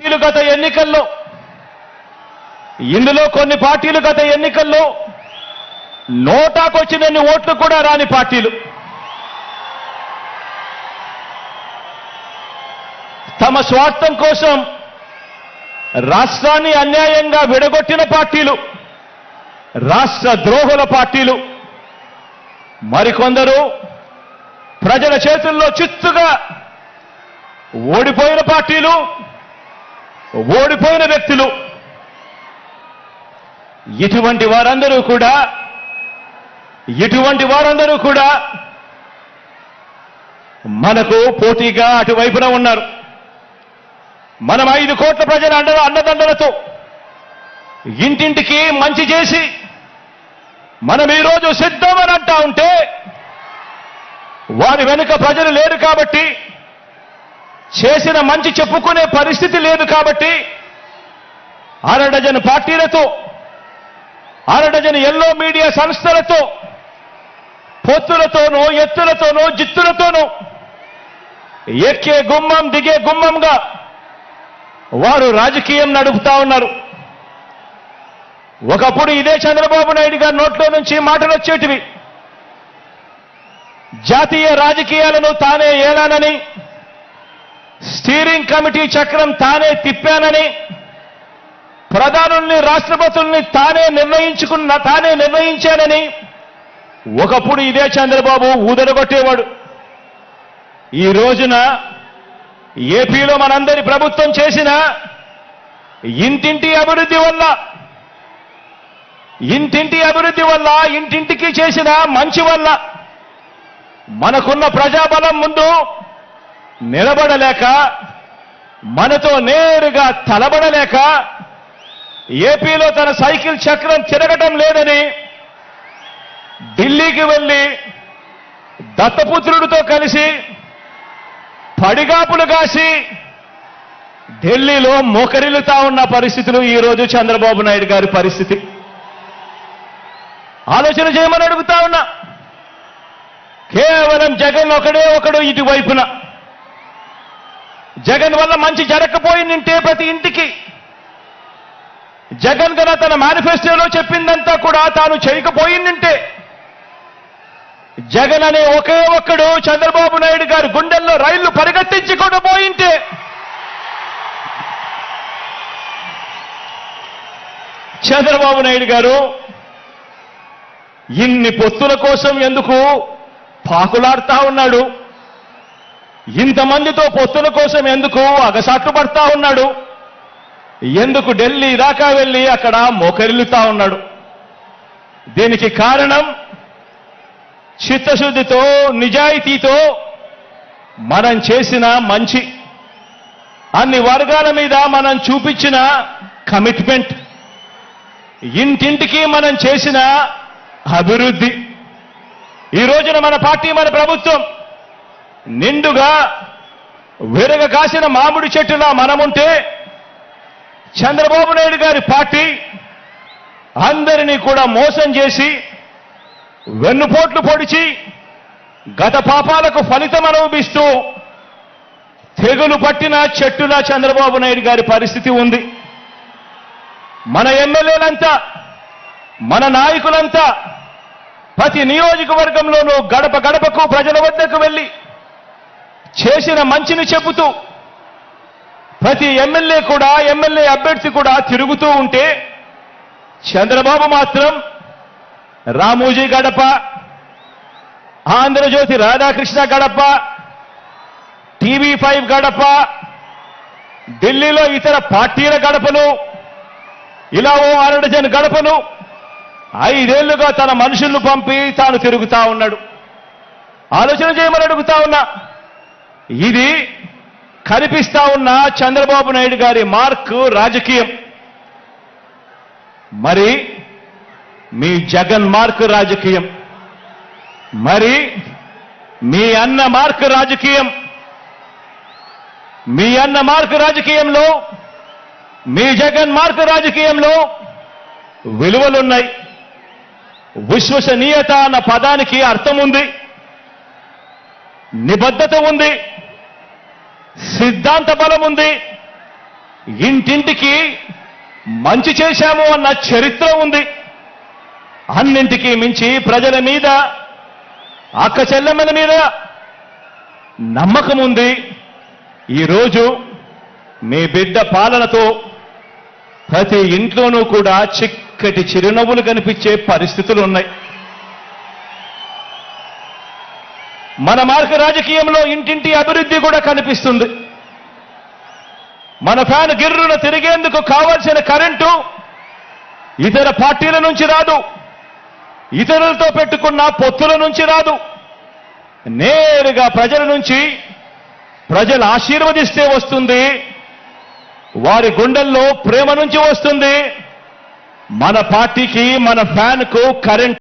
ఎన్నికల్లో ఇందులో కొన్ని పార్టీలు గత ఎన్నికల్లో నోటాకొచ్చినన్ని ఓట్లు కూడా రాని పార్టీలు. తమ స్వార్థం కోసం రాష్ట్రాన్ని అన్యాయంగా విడగొట్టిన పార్టీలు రాష్ట్ర ద్రోహుల పార్టీలు మరికొందరు ప్రజల చేతుల్లో చిత్తుగా ఓడిపోయిన పార్టీలు ఓడిపోయిన వ్యక్తులు. ఇటువంటి వారందరూ కూడా ఇటువంటి వారందరూ కూడా మనకు పోటీగా అటువైపున ఉన్నారు. మనం ఐదు కోట్ల ప్రజల అండ అండదండలతో ఇంటింటికి మంచి చేసి మనం ఈరోజు సిద్ధమని అంటా ఉంటే వారి వెనుక ప్రజలు లేరు కాబట్టి చేసిన మంచి చెప్పుకునే పరిస్థితి లేదు కాబట్టి అరడజన్ పార్టీలతో అరడజన్ ఎల్లో మీడియా సంస్థలతో పొత్తులతోనూ ఎత్తులతోనూ జిత్తులతోనో ఎక్కే గుమ్మం దిగే గుమ్మంగా వారు రాజకీయం నడుపుతా ఉన్నారు. ఒకప్పుడు ఇదే చంద్రబాబు నాయుడు గారి నోట్లో నుంచి మాటలు వచ్చేటివి. జాతీయ రాజకీయాలను తానే ఏలానని స్టీరింగ్ కమిటీ చక్రం తానే తిప్పానని ప్రధానుల్ని రాష్ట్రపతుల్ని తానే నిర్ణయించుకున్న తానే నిర్ణయించానని ఒకప్పుడు ఇదే చంద్రబాబు ఊదరగొట్టేవాడు. ఈ రోజున ఏపీలో మనందరి ప్రభుత్వం చేసిన ఇంటింటి అభివృద్ధి వల్ల ఇంటింటి అభివృద్ధి వల్ల ఇంటింటికి చేసిన మంచి వల్ల మనకున్న ప్రజాబలం ముందు నిలబడలేక మనతో నేరుగా తలబడలేక ఏపీలో తన సైకిల్ చక్రం తిరగటం లేదని ఢిల్లీకి వెళ్ళి దత్తపుత్రుడితో కలిసి పడిగాపులు కాసి ఢిల్లీలో మోకరిల్లుతా ఉన్న పరిస్థితులు ఈరోజు చంద్రబాబు నాయుడు గారి పరిస్థితి. ఆలోచన చేయమని అడుగుతా ఉన్నా. కేవలం జగన్ ఒకడే ఒకడు ఇటువైపున. జగన్ వల్ల మంచి జరగకపోయిందంటే ప్రతి ఇంటికి. జగన్ గన తన మేనిఫెస్టోలో చెప్పిందంతా కూడా తాను చేయకపోయిందంటే జగన్ అనే ఒకే ఒక్కడు చంద్రబాబు నాయుడు గారు గుండెల్లో రైళ్ళు పరిగెత్తించకుండా పోయింటే. చంద్రబాబు నాయుడు గారు ఇన్ని పొత్తుల కోసం ఎందుకు పాకులాడుతా ఉన్నాడు? ఇంతమందితో పొత్తుల కోసం ఎందుకు అగసాట్లు పడతా ఉన్నాడు? ఎందుకు ఢిల్లీ దాకా వెళ్ళి అక్కడ మోకరిల్లుతా ఉన్నాడు? దీనికి కారణం చిత్తశుద్ధితో నిజాయితీతో మనం చేసిన మంచి అన్ని వర్గాల మీద మనం చూపించిన కమిట్మెంట్ ఇంటింటికి మనం చేసిన అభివృద్ధి. ఈ రోజున మన పార్టీ మన ప్రభుత్వం నిండుగా విరగ కాసిన మామిడి చెట్టులా మనముంటే చంద్రబాబు నాయుడు గారి పార్టీ అందరినీ కూడా మోసం చేసి వెన్నుపోట్లు పొడిచి గత పాపాలకు ఫలితం అనుభవిస్తూ తెగులు పట్టిన చెట్టులా చంద్రబాబు నాయుడు గారి పరిస్థితి ఉంది. మన ఎమ్మెల్యేలంతా మన నాయకులంతా ప్రతి నియోజకవర్గంలోనూ గడప గడపకు ప్రజల వద్దకు వెళ్ళి చేసిన మంచిని చెబుతూ ప్రతి ఎమ్మెల్యే కూడా ఎమ్మెల్యే అభ్యర్థి కూడా తిరుగుతూ ఉంటే చంద్రబాబు మాత్రం రామోజీ గడప ఆంధ్రజ్యోతి రాధాకృష్ణ గడప టీవీ ఫైవ్ గడప ఢిల్లీలో ఇతర పార్టీల గడపను ఇలా ఓ అరడజన్ గడపను ఐదేళ్ళుగా తన మనుషులను పంపి తాను తిరుగుతా ఉన్నాడు. ఆలోచన చేయమని అడుగుతా ఉన్నా. ఇది కనిపిస్తా ఉన్న చంద్రబాబు నాయుడు గారి మార్క్ రాజకీయం. మరి మీ జగన్ మార్క్ రాజకీయం. మరి మీ అన్న మార్క్ రాజకీయం. మీ అన్న మార్క్ రాజకీయంలో మీ జగన్ మార్క్ రాజకీయంలో విలువలున్నాయి. విశ్వసనీయత అన్న పదానికి అర్థం ఉంది నిబద్ధత ఉంది సిద్ధాంత బలం ఉంది ఇంటింటికి మంచి చేశాము అన్న చరిత్ర ఉంది. అన్నింటికీ మించి ప్రజల మీద అక్క చెల్లెమ్మల మీద నమ్మకం ఉంది. ఈరోజు మీ బిడ్డ పాలనతో ప్రతి ఇంట్లోనూ కూడా చిక్కటి చిరునవ్వులు కనిపించే పరిస్థితులు ఉన్నాయి. మన మార్గ రాజకీయంలో ఇంటింటి అభివృద్ధి కూడా కనిపిస్తుంది. మన ఫ్యాన్ గిర్రున తిరిగేందుకు కావాల్సిన కరెంటు ఇతర పార్టీల నుంచి రాదు. ఇతరులతో పెట్టుకున్న పొత్తుల నుంచి రాదు. నేరుగా ప్రజల నుంచి ప్రజలు ఆశీర్వదిస్తే వస్తుంది. వారి గుండెల్లో ప్రేమ నుంచి వస్తుంది. మన పార్టీకి మన ఫ్యాన్కు కరెంట్